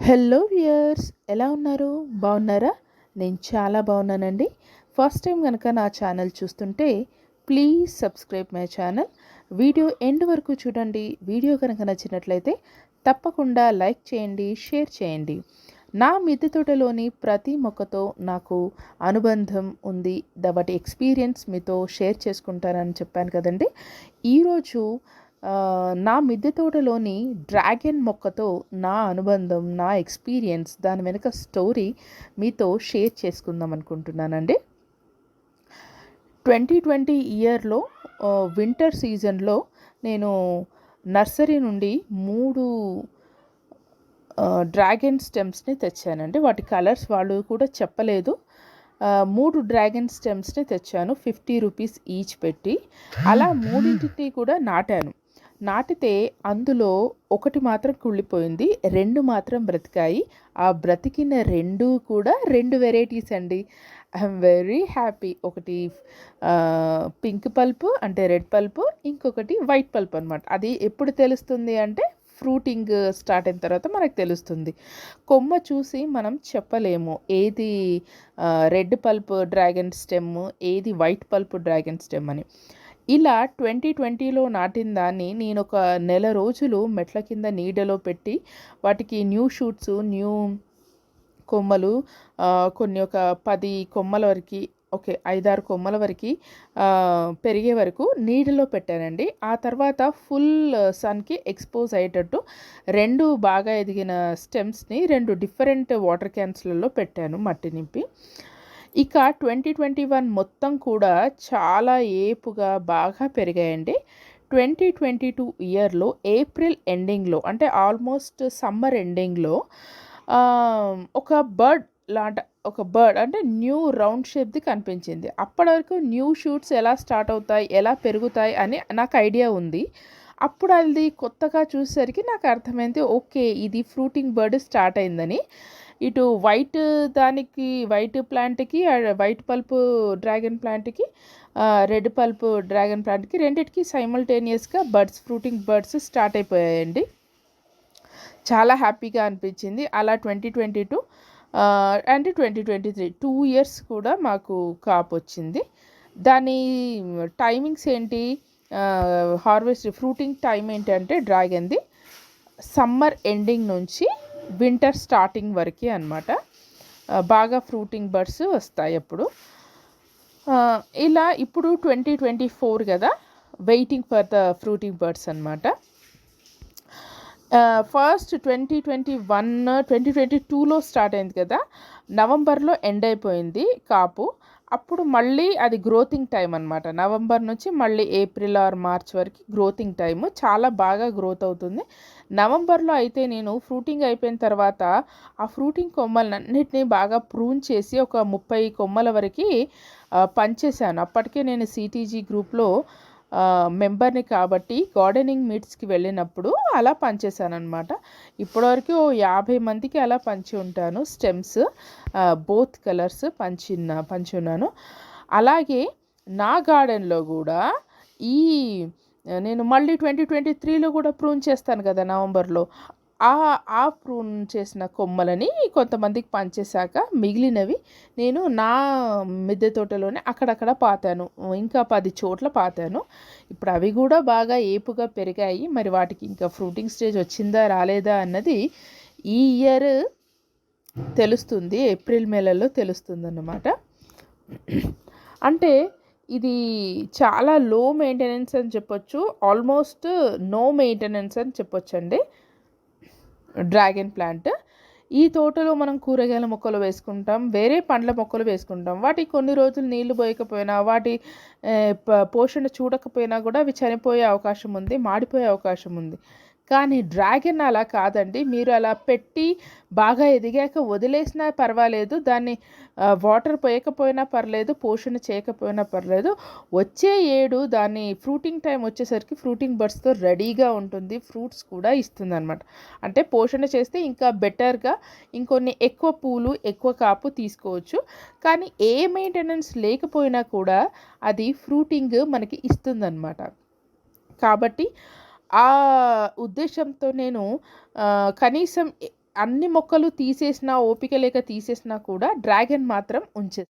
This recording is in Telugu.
హలో వ్యూయర్స్ ఎలా ఉన్నారు? బాగున్నారా? నేను చాలా బాగున్నానండి. ఫస్ట్ టైం కనుక నా ఛానల్ చూస్తుంటే please subscribe my channel. Video end వరకు చూడండి. వీడియో కనుక నచ్చినట్లయితే తప్పకుండా లైక్ చేయండి షేర్ చేయండి. నా మిద్దె తోటలోని ప్రతి మొక్కతో నాకు అనుబంధం ఉంది. ద వాటి ఎక్స్పీరియన్స్ మీతో షేర్ చేసుకుంటానని చెప్పాను కదండి. ఈరోజు నా మిద్దె తోటలోని డ్రాగన్ మొక్కతో నా అనుబంధం నా ఎక్స్పీరియన్స్ దాని వెనుక స్టోరీ మీతో షేర్ చేసుకుందాం అనుకుంటున్నానండి. ట్వంటీ ట్వంటీ ఇయర్లో వింటర్ సీజన్లో నేను నర్సరీ నుండి మూడు డ్రాగన్ స్టెమ్స్ని తెచ్చానండి. వాటి కలర్స్ వాళ్ళు కూడా చెప్పలేదు. మూడు డ్రాగన్ స్టెమ్స్ని తెచ్చాను ఫిఫ్టీ రూపీస్ ఈచ్ పెట్టి. అలా మూడింటిని కూడా నాటాను. నాటితే అందులో ఒకటి మాత్రం కుళ్ళిపోయింది రెండు మాత్రం బ్రతికాయి. ఆ బ్రతికిన రెండు కూడా రెండు వెరైటీస్ అండి. I'm very happy. ఒకటి పింక్ పల్పు అంటే రెడ్ పల్పు ఇంకొకటి వైట్ పల్ప్ అనమాట అది ఎప్పుడు తెలుస్తుంది అంటే ఫ్రూటింగ్ స్టార్ట్ అయిన తర్వాత మనకు తెలుస్తుంది. కొమ్మ చూసి మనం చెప్పలేము. ఏది రెడ్ పల్ప్ డ్రాగన్ స్టెమ్ ఏది వైట్ పల్ప్ డ్రాగన్ స్టెమ్ అని. ఇలా ట్వంటీ ట్వంటీలో నాటిన దాన్ని నేను ఒక నెల రోజులు మెట్ల కింద నీడలో పెట్టి వాటికి న్యూ షూట్స్ న్యూ కొమ్మలు కొన్ని ఒక పది కొమ్మల వరకు ఓకే ఐదారు కొమ్మల వరకు పెరిగే వరకు నీడలో పెట్టానండి. ఆ తర్వాత ఫుల్ సన్కి ఎక్స్పోజ్ అయ్యేటట్టు రెండు బాగా ఎదిగిన స్టెమ్స్ని రెండు డిఫరెంట్ వాటర్ క్యాన్స్లలో పెట్టాను మట్టి నింపి. ఇక ట్వంటీ ట్వంటీ వన్ మొత్తం కూడా చాలా ఏపుగా బాగా పెరిగాయండి. ట్వంటీ ట్వంటీ టూ ఇయర్లో ఏప్రిల్ ఎండింగ్లో అంటే ఆల్మోస్ట్ సమ్మర్ ఎండింగ్లో ఒక బర్డ్ లాంటి ఒక బర్డ్ అంటే న్యూ రౌండ్ షేప్ది కనిపించింది. అప్పటి వరకు న్యూ షూట్స్ ఎలా స్టార్ట్ అవుతాయి ఎలా పెరుగుతాయి అని నాకు ఐడియా ఉంది. అప్పుడు అది కొత్తగా చూసేసరికి నాకు అర్థమైంది ఓకే ఇది ఫ్రూటింగ్ బర్డ్ స్టార్ట్ అయిందని. ఇటు వైట్ దానికి వైట్ ప్లాంట్కి వైట్ పల్ప్ డ్రాగన్ ప్లాంట్కి రెడ్ పల్ప్ డ్రాగన్ ప్లాంట్కి రెండిటికి సైమల్టేనియస్గా బర్డ్స్ ఫ్రూటింగ్ బర్డ్స్ స్టార్ట్ అయిపోయాయండి. చాలా హ్యాపీగా అనిపించింది. అలా twenty twenty two and twenty twenty three two years కూడా మాకు కాప్ వచ్చింది. దాని టైమింగ్స్ ఏంటి? హార్వెస్ట్ ఫ్రూటింగ్ టైం ఏంటంటే డ్రాగన్ది సమ్మర్ ఎండింగ్ నుంచి వింటర్ స్టార్టింగ్ వరకు అనమాట బాగా ఫ్రూటింగ్ బర్డ్స్ వస్తాయి అప్పుడు. ఇలా ఇప్పుడు ట్వంటీ ట్వంటీ ఫోర్ కదా waiting for the fruiting birds అనమాట first twenty twenty one twenty twenty టూలో స్టార్ట్ అయింది కదా నవంబర్లో ఎండ్ అయిపోయింది కాపు. అప్పుడు మళ్ళీ అది గ్రోతింగ్ టైం అనమాట నవంబర్ నుంచి మళ్ళీ ఏప్రిల్ ఆర్ మార్చ్ వరకు గ్రోతింగ్ టైం చాలా బాగా గ్రోత్ అవుతుంది. నవంబర్లో అయితే నేను ఫ్రూటింగ్ అయిపోయిన తర్వాత ఆ ఫ్రూటింగ్ కొమ్మలన్నింటినీ బాగా ప్రూన్ చేసి ఒక ముప్పై కొమ్మల వరకు పంచేశాను. అప్పటికే నేను సిటీజీ గ్రూప్లో మెంబర్ని కాబట్టి గార్డెనింగ్ మీట్స్కి వెళ్ళినప్పుడు అలా పనిచేశాను అనమాట ఇప్పటివరకు ఓ యాభై మందికి అలా పంచి ఉంటాను. స్టెమ్స్ బోత్ కలర్స్ పంచిన్న పంచి ఉన్నాను. అలాగే నా గార్డెన్లో కూడా ఈ నేను మళ్ళీ ట్వంటీ ట్వంటీ త్రీలో కూడా ప్రూన్ చేస్తాను కదా నవంబర్లో. ఆ ఆ ప్రూన్ చేసిన కొమ్మలని కొంతమందికి పంచేశాక మిగిలినవి నేను నా మిద్దె తోటలోనే అక్కడక్కడ పాతాను. ఇంకా పది చోట్ల పాతాను. ఇప్పుడు అవి కూడా బాగా ఏపుగా పెరిగాయి. మరి వాటికి ఇంకా ఫ్రూటింగ్ స్టేజ్ వచ్చిందా రాలేదా అన్నది ఈ ఇయర్ తెలుస్తుంది. ఏప్రిల్ మేలలో తెలుస్తుంది అన్నమాట అంటే ఇది చాలా లో మెయింటెనెన్స్ అని చెప్పొచ్చు. ఆల్మోస్ట్ నో మెయింటెనెన్స్ అని చెప్పొచ్చు అండి డ్రాగన్ ప్లాంట్. ఈ తోటలో మనం కూరగాయల మొక్కలు వేసుకుంటాం వేరే పండ్ల మొక్కలు వేసుకుంటాం. వాటికి కొన్ని రోజులు నీళ్ళు పోయకపోయినా వాటి పోషణ చూడకపోయినా కూడా అవి చనిపోయే అవకాశం ఉంది మాడిపోయే అవకాశం ఉంది. కానీ డ్రాగన్ అలా కాదండి. మీరు అలా పెట్టి బాగా ఎదిగాక వదిలేసినా పర్వాలేదు. దాన్ని వాటర్ పోయకపోయినా పర్లేదు పోషణ చేయకపోయినా పర్లేదు. వచ్చే ఏడు దాని ఫ్రూటింగ్ టైం వచ్చేసరికి ఫ్రూటింగ్ బర్డ్స్తో రెడీగా ఉంటుంది. ఫ్రూట్స్ కూడా ఇస్తుంది అనమాట అంటే పోషణ చేస్తే ఇంకా బెటర్గా ఇంకొన్ని ఎక్కువ పూలు ఎక్కువ కాపు తీసుకోవచ్చు. కానీ ఏ మెయింటెనెన్స్ లేకపోయినా కూడా అది ఫ్రూటింగ్ మనకి ఇస్తుందన్నమాట. కాబట్టి ఆ ఉద్దేశంతో నేను కనీసం అన్ని మొక్కలు తీసేసినా ఓపిక లేక తీసేసినా కూడా డ్రాగన్ మాత్రం ఉంచే